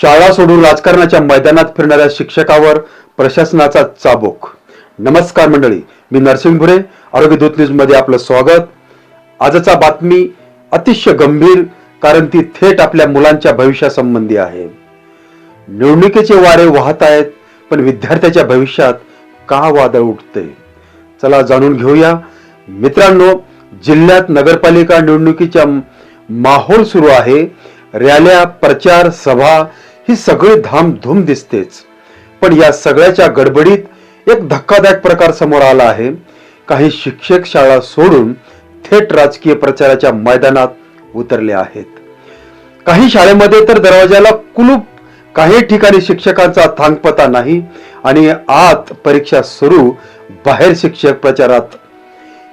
शाळा सोडून राजकारणाच्या मैदानात फिरणाऱ्या शिक्षकावर प्रशासनाचा चाबूक. नमस्कार मंडळी मी नरसिंह भुरे आरोग्य दूत न्यूजमध्ये आपलं स्वागत. आजचा बातमी अतिशय गंभीर कारण ती थेट आपल्या मुलांच्या भविष्यासंबंधी आहे. निवडणुकीचे वारे वाहत आहेत पण विद्यार्थ्याच्या भविष्यात का वादळ उठते? चला जाणून घेऊया. मित्रांनो जिल्ह्यात नगरपालिका निवडणुकीच्या माहोल सुरू आहे. रॅल्या प्रचार सभा ही सगळी धामधूम दिसतेच. पण या सगळ्याच्या गडबडीत एक धक्कादायक प्रकार समोर आला आहे. काही शिक्षक शाळा सोडून थेट राजकीय प्रचाराच्या मैदानात उतरले आहेत. काही शाळेमध्ये तर दरवाजाला कुलूप काही ठिकाणी शिक्षकांचा थांगपता नाही आणि आत परीक्षा सुरू बाहेर शिक्षक प्रचारात.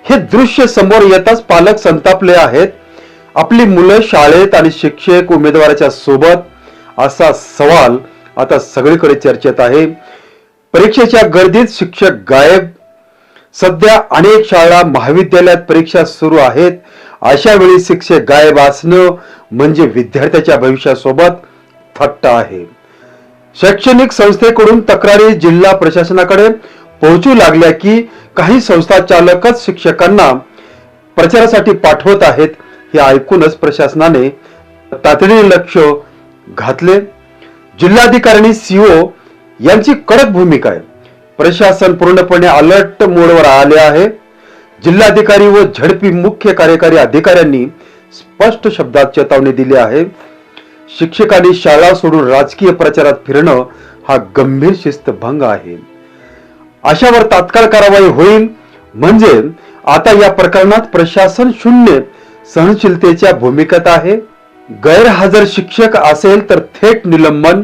हे दृश्य समोर येताच पालक संतापले आहेत. आपली मुलं शाळेत आणि शिक्षक उमेदवाराच्या सोबत असा सवाल आता सगळीकडे चर्चेत आहे. परीक्षेच्या गर्दीत शिक्षक गायब. सध्या अनेक शाळा महाविद्यालयात परीक्षा सुरू आहेत. अशा वेळी शिक्षक गायब असणं म्हणजे विद्यार्थ्याच्या भविष्यासोबत थट्टा आहे. शैक्षणिक संस्थेकडून तक्रारी जिल्हा प्रशासनाकडे पोहोचू लागल्या की काही संस्था चालकच शिक्षकांना प्रचारासाठी पाठवत आहेत हे ऐकूनच प्रशासनाने तातडीने लक्ष घातले. जिल्हाधिकाऱ्यांनी सीओ यांची कडक भूमिका आहे. प्रशासन पूर्णपणे अलर्ट मोडवर आले आहे. जिल्हाधिकारी व झडपी मुख्य कार्यकारी अधिकाऱ्यांनी स्पष्ट शब्दात चेतावणी दिली आहे. शिक्षकांनी शाळा सोडून राजकीय प्रचारात फिरणं हा गंभीर शिस्तभंग आहे. अशावर तात्काळ कारवाई होईल म्हणजे आता या प्रकरणात प्रशासन शून्य सहनशीलतेच्या भूमिकेत आहे. गैरहजर शिक्षक असेल तर थेट निलंबन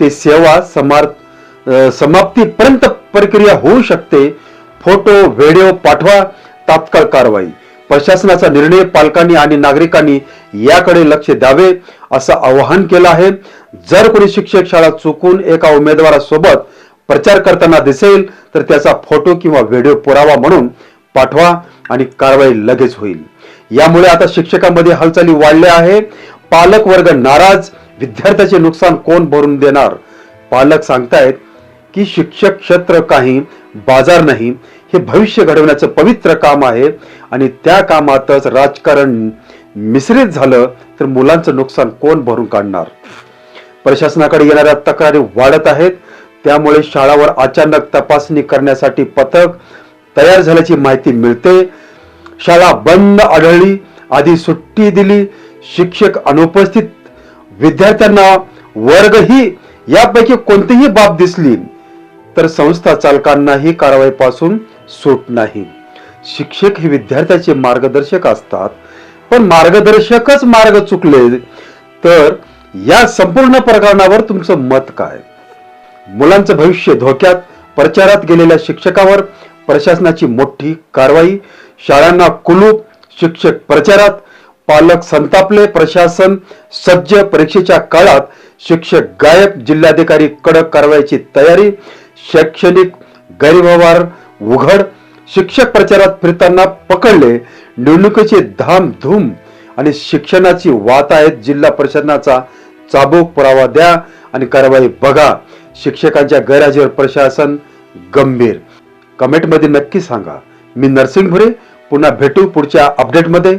ते सेवा समार समाप्तीपर्यंत प्रक्रिया होऊ शकते. फोटो व्हिडिओ पाठवा तात्काळ कारवाई. प्रशासनाचा निर्णय पालकांनी आणि नागरिकांनी याकडे लक्ष द्यावे असं आवाहन केलं आहे. जर कोणी शिक्षक शाळा चुकून एका उमेदवारासोबत प्रचार करताना दिसेल तर त्याचा फोटो किंवा व्हिडिओ पुरावा म्हणून पाठवा आणि कारवाई लगेच होईल. यामुळे आता शिक्षकांमध्ये हालचाली वाढल्या आहे. पालक वर्ग नाराज विद्यार्थ्याचे नुकसान कोण भरून देणार? पालक सांगतायत की शिक्षक क्षेत्र काही बाजार नाही हे भविष्य घडवण्याचं पवित्र काम आहे आणि त्या कामातच राजकारण मिश्रित झालं तर मुलांचं नुकसान कोण भरून काढणार? प्रशासनाकडे येणाऱ्या तक्रारी वाढत आहेत त्यामुळे शाळावर अचानक तपासणी करण्यासाठी पथक तयार झाल्याची माहिती मिळते. शाळा बंद आढळली आधी सुट्टी दिली शिक्षक अनुपस्थित विद्यार्थ्यांना वर्गही यापैकी कोणतीही बाब दिसली तर संस्था चालकांनाही कारवाईपासून सूट नाही. शिक्षक हे विद्यार्थ्याचे मार्गदर्शक असतात पण मार्गदर्शकच मार्ग चुकले तर या संपूर्ण प्रकरणावर तुमचं मत काय? मुलांचं भविष्य धोक्यात प्रचारात गेलेल्या शिक्षकावर प्रशासनाची मोठी कारवाई शाळांना कुलूप शिक्षक प्रचारात पालक संतापले. प्रशासन सज्ज परीक्षेच्या काळात शिक्षक गायब. जिल्हाधिकारी कडक कारवाईची तयारी. शैक्षणिक गैरव्यवहार उघड. शिक्षक प्रचारात फिरताना पकडले. निवडणुकीची धामधूम आणि शिक्षणाची वात आहेत. जिल्हा प्रशासनाचा चाबूक पुरावा द्या आणि कारवाई बघा. शिक्षकांच्या गैरहजेर प्रशासन गंभीर. कमेंटमध्ये नक्की सांगा. मी नरसिंग भुरे. पुन्हा भेटू पुढच्या अपडेटमध्ये.